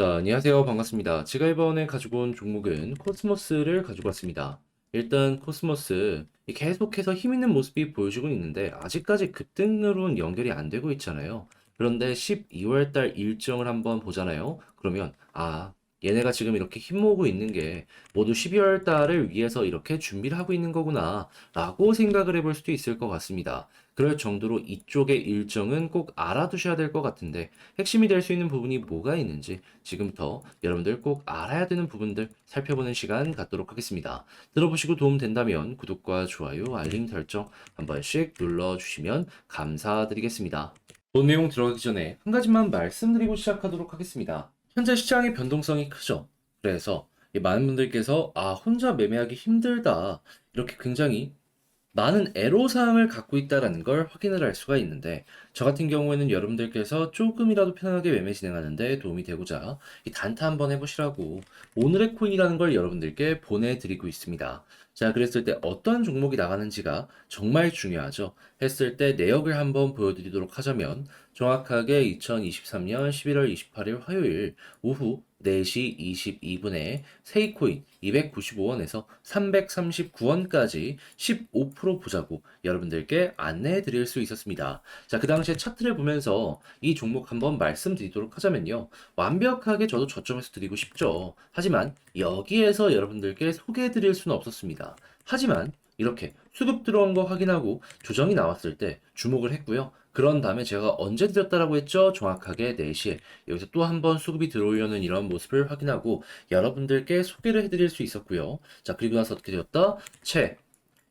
자, 안녕하세요. 반갑습니다. 제가 이번에 가지고 온 종목은 코스모스를 가지고 왔습니다. 일단 코스모스 이 계속해서 힘 있는 모습이 보여주고 있는데 아직까지 급등으로는 연결이 안 되고 있잖아요. 그런데 12월 달 일정을 한번 보잖아요. 그러면 아, 얘네가 지금 이렇게 힘 모으고 있는 게 모두 12월 달을 위해서 이렇게 준비를 하고 있는 거구나 라고 생각을 해볼 수도 있을 것 같습니다. 그럴 정도로 이쪽의 일정은 꼭 알아두셔야 될 것 같은데 핵심이 될 수 있는 부분이 뭐가 있는지 지금부터 여러분들 꼭 알아야 되는 부분들 살펴보는 시간 갖도록 하겠습니다. 들어보시고 도움 된다면 구독과 좋아요, 알림 설정 한 번씩 눌러주시면 감사드리겠습니다. 본 내용 들어가기 전에 한 가지만 말씀드리고 시작하도록 하겠습니다. 현재 시장의 변동성이 크죠. 그래서 이 많은 분들께서 아 혼자 매매하기 힘들다 이렇게 굉장히 많은 애로사항을 갖고 있다라는 걸 확인을 할 수가 있는데 저 같은 경우에는 여러분들께서 조금이라도 편하게 매매 진행하는데 도움이 되고자 이 단타 한번 해보시라고 오늘의 코인이라는 걸 여러분들께 보내드리고 있습니다. 자, 그랬을 때 어떤 종목이 나가는지가 정말 중요하죠. 했을 때 내역을 한번 보여드리도록 하자면 정확하게 2023년 11월 28일 화요일 오후 4시 22분에 세이코인 295원에서 339원까지 15% 보자고 여러분들께 안내해 드릴 수 있었습니다. 자, 그 당시에 차트를 보면서 이 종목 한번 말씀드리도록 하자면요. 완벽하게 저도 저점에서 드리고 싶죠. 하지만 여기에서 여러분들께 소개해 드릴 수는 없었습니다. 하지만 이렇게 수급 들어온 거 확인하고 조정이 나왔을 때 주목을 했고요. 그런 다음에 제가 언제 드렸다라고 했죠? 정확하게 4시에 여기서 또 한 번 수급이 들어오려는 이런 모습을 확인하고 여러분들께 소개를 해드릴 수 있었고요. 자, 그리고 나서 어떻게 되었다? 채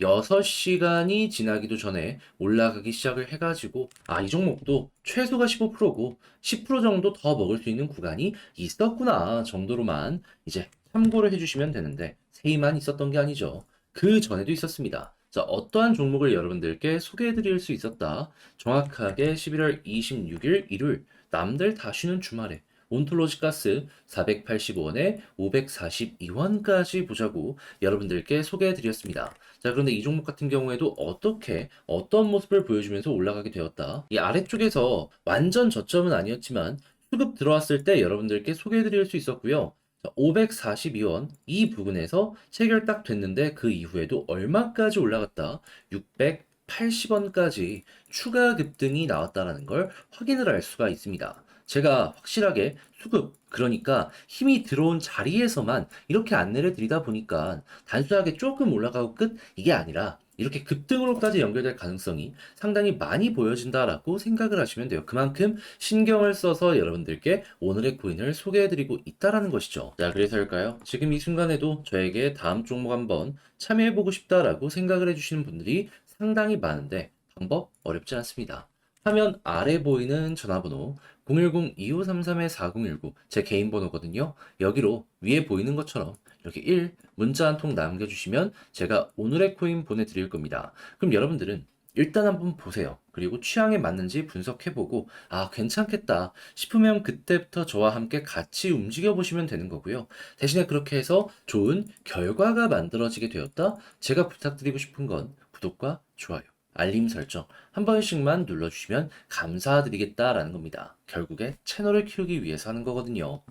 6시간이 지나기도 전에 올라가기 시작을 해가지고, 아, 이 종목도 최소가 15%고, 10% 정도 더 먹을 수 있는 구간이 있었구나 정도로만 이제 참고를 해주시면 되는데, 세이만 있었던 게 아니죠. 그 전에도 있었습니다. 자, 어떠한 종목을 여러분들께 소개해 드릴 수 있었다. 정확하게 11월 26일 일요일, 남들 다 쉬는 주말에 온톨로지 가스 485원에 542원까지 보자고 여러분들께 소개해 드렸습니다. 자, 그런데 이 종목 같은 경우에도 어떻게, 어떤 모습을 보여주면서 올라가게 되었다. 이 아래쪽에서 완전 저점은 아니었지만 수급 들어왔을 때 여러분들께 소개해 드릴 수 있었고요. 542원 이 부분에서 체결 딱 됐는데 그 이후에도 얼마까지 올라갔다? 680원까지 추가 급등이 나왔다라는 걸 확인을 할 수가 있습니다. 제가 확실하게 수급, 그러니까 힘이 들어온 자리에서만 이렇게 안내를 드리다 보니까 단순하게 조금 올라가고 끝? 이게 아니라 이렇게 급등으로까지 연결될 가능성이 상당히 많이 보여진다라고 생각을 하시면 돼요. 그만큼 신경을 써서 여러분들께 오늘의 코인을 소개해드리고 있다라는 것이죠. 자, 그래서일까요? 지금 이 순간에도 저에게 다음 종목 한번 참여해보고 싶다라고 생각을 해주시는 분들이 상당히 많은데 방법 어렵지 않습니다. 화면 아래 보이는 전화번호 010-2533-4019 제 개인 번호거든요. 여기로 위에 보이는 것처럼 이렇게 1 문자 한 통 남겨주시면 제가 오늘의 코인 보내드릴 겁니다. 그럼 여러분들은 일단 한번 보세요. 그리고 취향에 맞는지 분석해보고, 아, 괜찮겠다 싶으면 그때부터 저와 함께 같이 움직여 보시면 되는 거고요. 대신에 그렇게 해서 좋은 결과가 만들어지게 되었다? 제가 부탁드리고 싶은 건 구독과 좋아요, 알림 설정 한 번씩만 눌러주시면 감사드리겠다라는 겁니다. 결국에 채널을 키우기 위해서 하는 거거든요.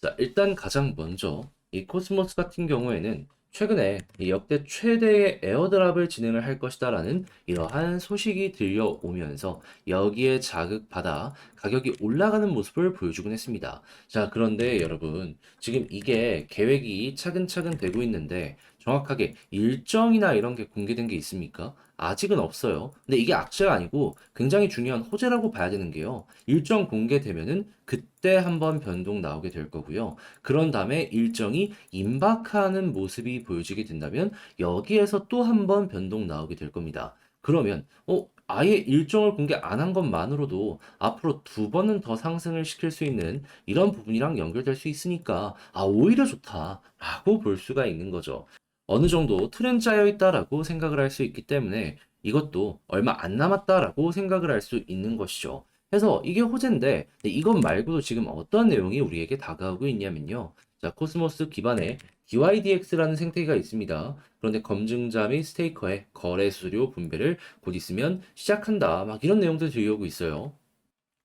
자, 일단 가장 먼저 이 코스모스 같은 경우에는 최근에 이 역대 최대의 에어드랍을 진행을 할 것이다라는 이러한 소식이 들려오면서 여기에 자극받아 가격이 올라가는 모습을 보여주곤 했습니다. 자, 그런데 여러분, 지금 이게 계획이 차근차근 되고 있는데 정확하게 일정이나 이런 게 공개된 게 있습니까? 아직은 없어요. 근데 이게 악재가 아니고 굉장히 중요한 호재라고 봐야 되는 게요. 일정 공개되면은 그때 한번 변동 나오게 될 거고요. 그런 다음에 일정이 임박하는 모습이 보여지게 된다면 여기에서 또 한번 변동 나오게 될 겁니다. 그러면 어 아예 일정을 공개 안 한 것만으로도 앞으로 두 번은 더 상승을 시킬 수 있는 이런 부분이랑 연결될 수 있으니까 아 오히려 좋다라고 볼 수가 있는 거죠. 어느 정도 틀은 짜여 있다라고 생각을 할 수 있기 때문에 이것도 얼마 안 남았다라고 생각을 할 수 있는 것이죠. 그래서 이게 호재인데 이것 말고도 지금 어떤 내용이 우리에게 다가오고 있냐면요. 자, 코스모스 기반의 DYDX라는 생태계가 있습니다. 그런데 검증자 및 스테이커의 거래 수수료 분배를 곧 있으면 시작한다. 막 이런 내용들 들려오고 있어요.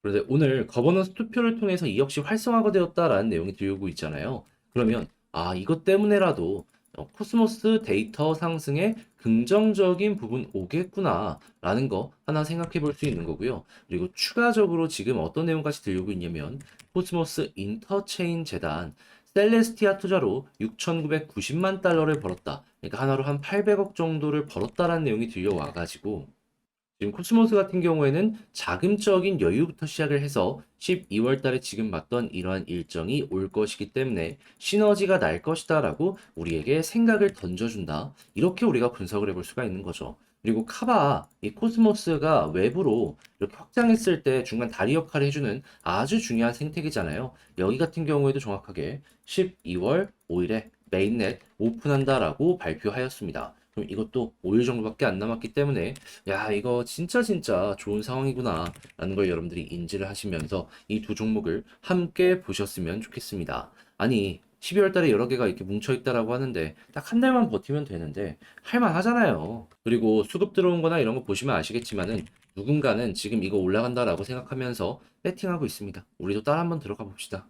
그런데 오늘 거버넌스 투표를 통해서 이 역시 활성화가 되었다라는 내용이 들고 있잖아요. 그러면 아 이것 때문에라도 어, 코스모스 데이터 상승에 긍정적인 부분 오겠구나라는 거 하나 생각해 볼 수 있는 거고요. 그리고 추가적으로 지금 어떤 내용까지 들고 있냐면 코스모스 인터체인 재단 셀레스티아 투자로 6,990만 달러를 벌었다. 그러니까 하나로 한 800억 정도를 벌었다라는 내용이 들려와 가지고 지금 코스모스 같은 경우에는 자금적인 여유부터 시작을 해서 12월 달에 지금 봤던 이러한 일정이 올 것이기 때문에 시너지가 날 것이다 라고 우리에게 생각을 던져준다. 이렇게 우리가 분석을 해볼 수가 있는 거죠. 그리고 카바, 이 코스모스가 외부로 이렇게 확장했을 때 중간 다리 역할을 해주는 아주 중요한 생태계잖아요. 여기 같은 경우에도 정확하게 12월 5일에 메인넷 오픈한다라고 발표하였습니다. 그럼 이것도 5일 정도밖에 안 남았기 때문에 야 이거 진짜 진짜 좋은 상황이구나 라는 걸 여러분들이 인지를 하시면서 이 두 종목을 함께 보셨으면 좋겠습니다. 아니 12월 달에 여러 개가 이렇게 뭉쳐 있다라고 하는데 딱 한 달만 버티면 되는데 할만 하잖아요. 그리고 수급 들어온 거나 이런 거 보시면 아시겠지만은 누군가는 지금 이거 올라간다라고 생각하면서 배팅하고 있습니다. 우리도 따라 한번 들어가 봅시다.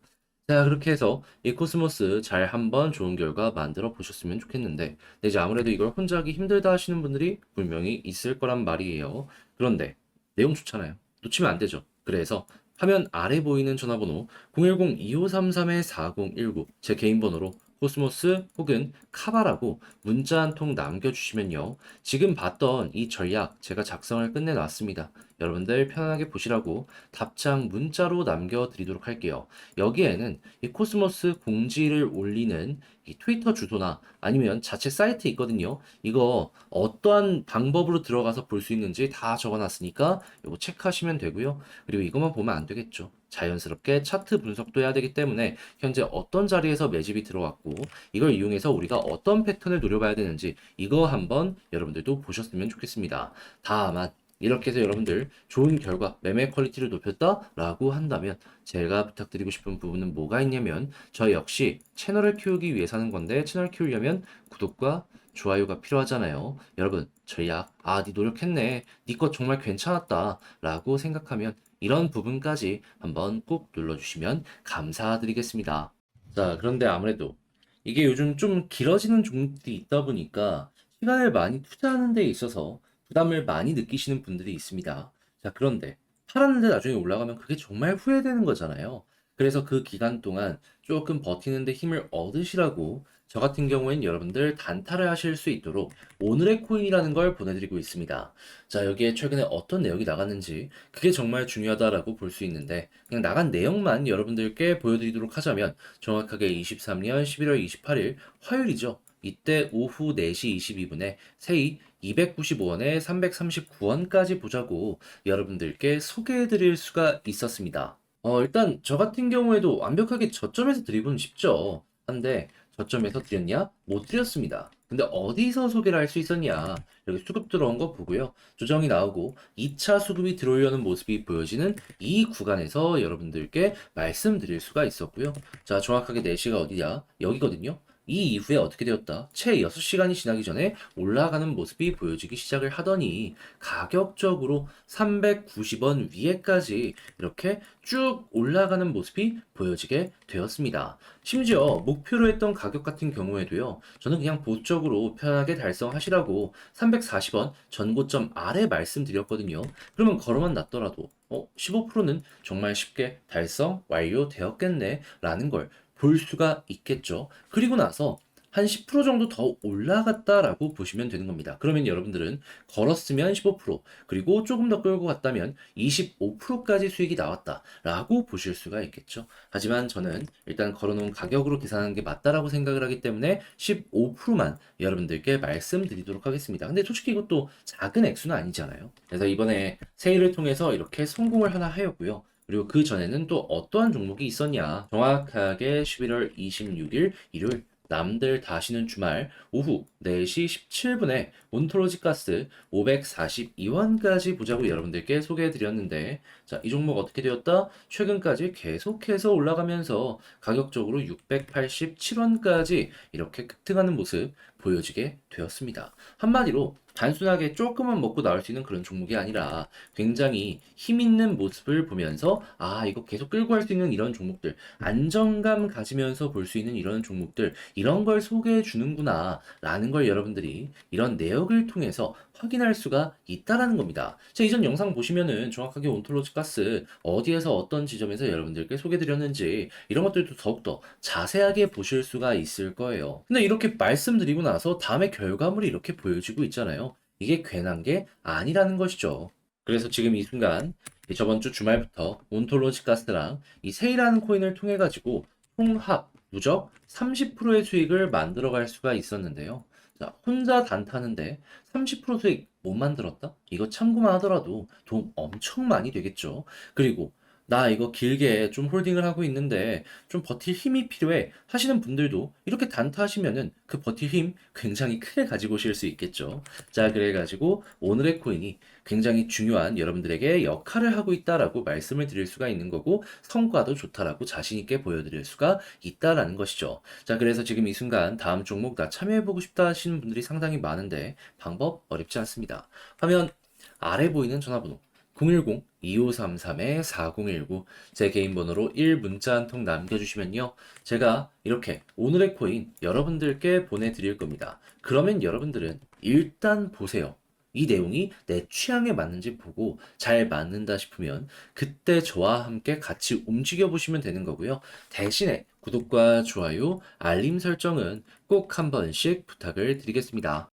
자, 그렇게 해서 이 코스모스 잘 한번 좋은 결과 만들어 보셨으면 좋겠는데, 근데 이제 아무래도 이걸 혼자 하기 힘들다 하시는 분들이 분명히 있을 거란 말이에요. 그런데 내용 좋잖아요. 놓치면 안 되죠. 그래서 화면 아래 보이는 전화번호 010-2533-4019 제 개인 번호로 코스모스 혹은 카바라고 문자 한 통 남겨주시면요. 지금 봤던 이 전략 제가 작성을 끝내놨습니다. 여러분들 편안하게 보시라고 답장 문자로 남겨드리도록 할게요. 여기에는 이 코스모스 공지를 올리는 이 트위터 주소나 아니면 자체 사이트 있거든요. 이거 어떠한 방법으로 들어가서 볼 수 있는지 다 적어놨으니까 이거 체크하시면 되고요. 그리고 이것만 보면 안 되겠죠. 자연스럽게 차트 분석도 해야 되기 때문에 현재 어떤 자리에서 매집이 들어왔고 이걸 이용해서 우리가 어떤 패턴을 노려봐야 되는지 이거 한번 여러분들도 보셨으면 좋겠습니다. 다만 이렇게 해서 여러분들 좋은 결과 매매 퀄리티를 높였다라고 한다면 제가 부탁드리고 싶은 부분은 뭐가 있냐면 저 역시 채널을 키우기 위해서 하는 건데 채널 키우려면 구독과 좋아요가 필요하잖아요. 여러분 전략 아니 노력했네 니거 정말 괜찮았다 라고 생각하면 이런 부분까지 한번 꼭 눌러주시면 감사드리겠습니다. 자 그런데 아무래도 이게 요즘 좀 길어지는 종목들이 있다 보니까 시간을 많이 투자하는 데 있어서 부담을 많이 느끼시는 분들이 있습니다. 자, 그런데 팔았는데 나중에 올라가면 그게 정말 후회되는 거잖아요. 그래서 그 기간 동안 조금 버티는데 힘을 얻으시라고 저 같은 경우엔 여러분들 단타를 하실 수 있도록 오늘의 코인이라는 걸 보내드리고 있습니다. 자, 여기에 최근에 어떤 내용이 나갔는지 그게 정말 중요하다라고 볼 수 있는데 그냥 나간 내용만 여러분들께 보여드리도록 하자면 정확하게 23년 11월 28일 화요일이죠. 이때 오후 4시 22분에 세이 295원에 339원까지 보자고 여러분들께 소개해 드릴 수가 있었습니다. 어, 일단 저 같은 경우에도 완벽하게 저점에서 드리고는 쉽죠. 한데 저점에서 드렸냐? 못 드렸습니다. 근데 어디서 소개를 할 수 있었냐? 여기 수급 들어온 거 보고요. 조정이 나오고 2차 수급이 들어오려는 모습이 보여지는 이 구간에서 여러분들께 말씀드릴 수가 있었고요. 자, 정확하게 4시가 어디냐? 여기거든요. 이 이후에 어떻게 되었다? 채 6시간이 지나기 전에 올라가는 모습이 보여지기 시작을 하더니 가격적으로 390원 위에까지 이렇게 쭉 올라가는 모습이 보여지게 되었습니다. 심지어 목표로 했던 가격 같은 경우에도요, 저는 그냥 보적으로 편하게 달성하시라고 340원 전고점 아래 말씀드렸거든요. 그러면 걸어만 놨더라도 어, 15%는 정말 쉽게 달성 완료되었겠네 라는 걸 볼 수가 있겠죠. 그리고 나서 한 10% 정도 더 올라갔다라고 보시면 되는 겁니다. 그러면 여러분들은 걸었으면 15%, 그리고 조금 더 끌고 갔다면 25%까지 수익이 나왔다라고 보실 수가 있겠죠. 하지만 저는 일단 걸어놓은 가격으로 계산하는 게 맞다라고 생각을 하기 때문에 15%만 여러분들께 말씀드리도록 하겠습니다. 근데 솔직히 이것도 작은 액수는 아니잖아요. 그래서 이번에 세일을 통해서 이렇게 성공을 하나 하였고요. 그리고 그 전에는 또 어떠한 종목이 있었냐. 정확하게 11월 26일 일요일 남들 다 쉬는 주말 오후 4시 17분에 온톨로지 가스 542원까지 보자고 여러분들께 소개해 드렸는데, 자, 이 종목 어떻게 되었다? 최근까지 계속해서 올라가면서 가격적으로 687원까지 이렇게 급등하는 모습 보여지게 되었습니다. 한마디로 단순하게 조금만 먹고 나올 수 있는 그런 종목이 아니라 굉장히 힘 있는 모습을 보면서 아, 이거 계속 끌고 갈 수 있는 이런 종목들, 안정감 가지면서 볼 수 있는 이런 종목들, 이런 걸 소개해 주는구나, 라는 걸 여러분들이 이런 내역을 통해서 확인할 수가 있다라는 겁니다. 제 이전 영상 보시면은 정확하게 온톨로지 가스 어디에서 어떤 지점에서 여러분들께 소개해 드렸는지 이런 것들도 더욱더 자세하게 보실 수가 있을 거예요. 근데 이렇게 말씀드리고 나서 다음에 결과물이 이렇게 보여지고 있잖아요. 이게 괜한 게 아니라는 것이죠. 그래서 지금 이 순간 이 저번 주 주말부터 온톨로지 가스랑 이 세이라는 코인을 통해 가지고 총합 누적 30%의 수익을 만들어 갈 수가 있었는데요. 자, 혼자 단타는데 30% 수익 못 만들었다? 이거 참고만 하더라도 돈 엄청 많이 되겠죠. 그리고 나 이거 길게 좀 홀딩을 하고 있는데 좀 버틸 힘이 필요해 하시는 분들도 이렇게 단타 하시면은 그 버틸 힘 굉장히 크게 가지고 오실 수 있겠죠. 자, 그래가지고 오늘의 코인이 굉장히 중요한 여러분들에게 역할을 하고 있다라고 말씀을 드릴 수가 있는 거고 성과도 좋다라고 자신 있게 보여드릴 수가 있다라는 것이죠. 자, 그래서 지금 이 순간 다음 종목 나 참여해보고 싶다 하시는 분들이 상당히 많은데 방법 어렵지 않습니다. 화면 아래 보이는 전화번호 010-2533-4019 제 개인 번호로 1문자 한 통 남겨주시면요. 제가 이렇게 오늘의 코인 여러분들께 보내드릴 겁니다. 그러면 여러분들은 일단 보세요. 이 내용이 내 취향에 맞는지 보고 잘 맞는다 싶으면 그때 저와 함께 같이 움직여 보시면 되는 거고요. 대신에 구독과 좋아요, 알림 설정은 꼭 한 번씩 부탁을 드리겠습니다.